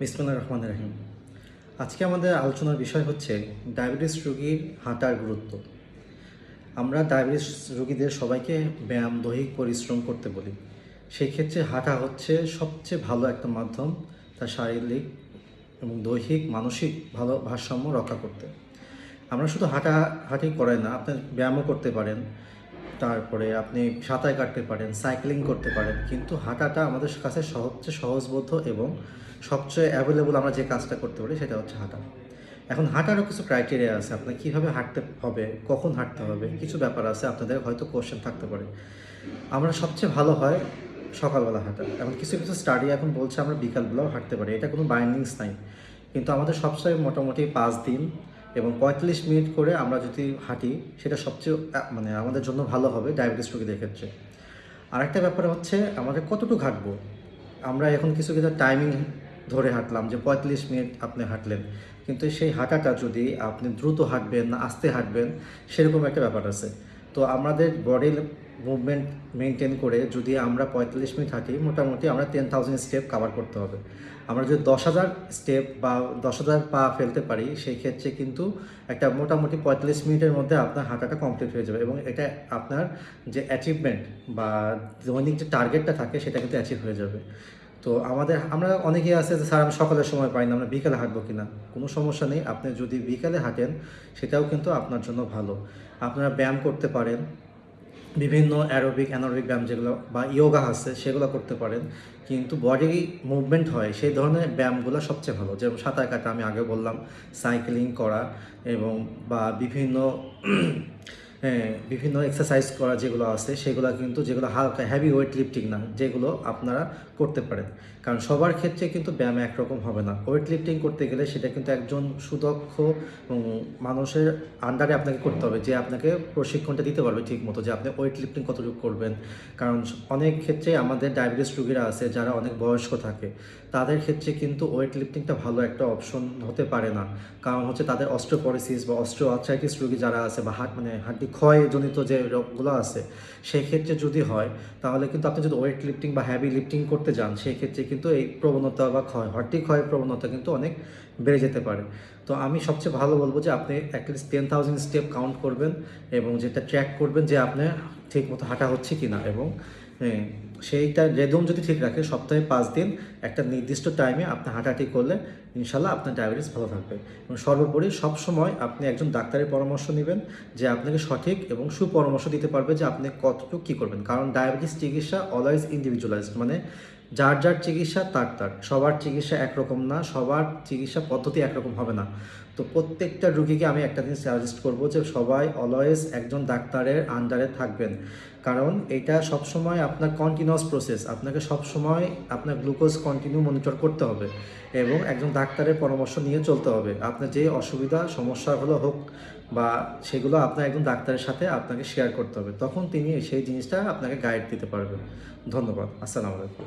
বিসমুল্লাহ রহমান রহিম। আজকে আমাদের আলোচনার বিষয় হচ্ছে ডায়াবেটিস রোগীর হাঁটার গুরুত্ব। আমরা ডায়াবেটিস রোগীদের সবাইকে ব্যায়াম, দৈহিক পরিশ্রম করতে বলি। সেই ক্ষেত্রে হাঁটা হচ্ছে সবচেয়ে ভালো একটা মাধ্যম তার শারীরিক এবং দৈহিক, মানসিক ভালো ভারসাম্য রক্ষা করতে। আমরা শুধু হাঁটা, হাঁটি করাই না আপনি ব্যায়ামও করতে পারেন। তারপরে আপনি সাঁতার কাটতে পারেন সাইক্লিং করতে পারেন, কিন্তু হাঁটাটা আমাদের কাছে সবচেয়ে সহজবোধ্য এবং সবচেয়ে অ্যাভেলেবল আমরা যে কাজটা করতে পারি সেটা হচ্ছে হাঁটা। এখন হাঁটারও কিছু ক্রাইটেরিয়া আছে, আপনার কীভাবে হাঁটতে হবে, কখন হাঁটতে হবে, কিছু ব্যাপার আছে, আপনাদের হয়তো কোশ্চেন থাকতে পারে। আমরা সবচেয়ে ভালো হয় সকালবেলা হাঁটা এখন কিছু কিছু স্টাডি এখন বলছে আমরা বিকালবেলাও হাঁটতে পারি, এটা কোনো বাইন্ডিংস নাই। কিন্তু আমাদের সবচেয়ে মোটামুটি পাঁচ দিন এবং পঁয়তাল্লিশ মিনিট করে আমরা যদি হাঁটি, সেটা সবচেয়ে মানে আমাদের জন্য ভালো হবে ডায়াবেটিস রোগীদের ক্ষেত্রে। আরেকটা ব্যাপার হচ্ছে, আমাদের কতটুকু হাঁটবো? আমরা এখন কিছু কিছু টাইমিং ধরে হাঁটলাম যে পঁয়তাল্লিশ মিনিট আপনি হাঁটলেন। কিন্তু সেই হাঁটাটা যদি আপনি দ্রুত হাঁটবেন না আস্তে হাঁটবেন, সেরকম একটা ব্যাপার আছে। তো আমাদের বডির মুভমেন্ট মেনটেন করে যদি আমরা পঁয়তাল্লিশ মিনিট হাঁটি মোটামুটি আমরা টেন থাউজেন্ড স্টেপ কাভার করতে হবে। আমরা যদি দশ হাজার স্টেপ বা দশ হাজার পা ফেলতে পারি, সেই ক্ষেত্রে কিন্তু একটা মোটামুটি পঁয়তাল্লিশ মিনিটের মধ্যে আপনার হাঁটাটা কমপ্লিট হয়ে যাবে এবং এটা আপনার যে অ্যাচিভমেন্ট বা দৈনিক যে টার্গেটটা থাকে, সেটা কিন্তু অ্যাচিভ হয়ে যাবে। তো আমাদের, আমরা অনেকেই আছে যে, স্যার, আমি সকালের সময় পাই না, আমরা বিকালে হাঁটবো কিনা? কোনো সমস্যা নেই, আপনি যদি বিকালে হাঁটেন, সেটাও কিন্তু আপনার জন্য ভালো। আপনারা ব্যায়াম করতে পারেন, বিভিন্ন অ্যারোবিক, অ্যানারোবিক ব্যায়াম যেগুলো বা ইয়োগা আছে, সেগুলো করতে পারেন। কিন্তু বডি মুভমেন্ট হয়, সেই ধরনের ব্যায়ামগুলো সবচেয়ে ভালো। যেমন সাঁতার কাটা, আমি আগে বললাম, সাইক্লিং করা এবং বা বিভিন্ন বিভিন্ন এক্সারসাইজ করা যেগুলো আছে, সেগুলো কিন্তু, যেগুলো হালকা হ্যাভি ওয়েট লিফটিং না, যেগুলো আপনারা করতে পারেন। কারণ সবার ক্ষেত্রে কিন্তু ব্যায়াম একরকম হবে না। ওয়েট লিফটিং করতে গেলে সেটা কিন্তু একজন সুদক্ষ মানুষের আন্ডারে আপনাকে করতে হবে, যে আপনাকে প্রশিক্ষণটা দিতে পারবে ঠিক মতো যে আপনি ওয়েট লিফটিং কতটুকু করবেন। কারণ অনেক ক্ষেত্রে আমাদের ডায়াবেটিস রোগীরা আছে, যারা অনেক বয়স্ক থাকে, তাদের ক্ষেত্রে কিন্তু ওয়েট লিফটিংটা ভালো একটা অপশন হতে পারে না। কারণ হচ্ছে তাদের অস্ট্রোপরিসিস বা অস্ট্রো আর্থ্রাইটিস রোগী যারা আছে বা হাট মানে হাড্ডি ক্ষয়জনিত যে রোগগুলো আছে, সেক্ষেত্রে যদি হয়, তাহলে কিন্তু আপনি যদি ওয়েট লিফটিং বা হ্যাভি লিফটিং করতে যান সেই ক্ষেত্রে কিন্তু এই প্রবণতা বা ক্ষয় হর্টি ক্ষয়ের প্রবণতা কিন্তু অনেক বেড়ে যেতে পারে। তো আমি সবচেয়ে ভালো বলব যে আপনি at least ten thousand step count করবেন এবং যেটা ট্র্যাক করবেন যে আপনার ঠিক মতো হাঁটা হচ্ছে কি না এবং সেইটা রেদম যদি ঠিক রাখে, সপ্তাহে পাঁচ দিন একটা নির্দিষ্ট টাইমে আপনি হাঁটাহাঁটি করলে ইনশাল্লাহ আপনার ডায়াবেটিস ভালো থাকবে। এবং সর্বোপরি সবসময় আপনি একজন ডাক্তারের পরামর্শ নেবেন যে আপনাকে সঠিক এবং সুপরামর্শ দিতে পারবে যে আপনি কতটুকু কী করবেন। কারণ ডায়াবেটিস চিকিৎসা অলওয়েজ ইন্ডিভিজুয়ালাইজড মানে যার যার চিকিৎসা, তার তার। সবার চিকিৎসা একরকম না, সবার চিকিৎসা পদ্ধতি একরকম হবে না। তো প্রত্যেকটা রুগীকে আমি একটা জিনিস সাজেস্ট করব যে সবাই অলওয়েজ একজন ডাক্তারের আন্ডারে থাকবেন। কারণ এটা সবসময় আপনার কন্টিনিউয়াস প্রসেস আপনাকে সবসময় আপনার গ্লুকোজ কন্টিনিউ মনিটর করতে হবে এবং একজন ডাক্তারের পরামর্শ নিয়ে চলতে হবে। আপনার যে অসুবিধা, সমস্যাগুলো হোক বা সেগুলো আপনার একজন ডাক্তারের সাথে আপনাকে শেয়ার করতে হবে। তখন তিনি সেই জিনিসটা আপনাকে গাইড দিতে পারবেন। ধন্যবাদ। আসসালামু আলাইকুম।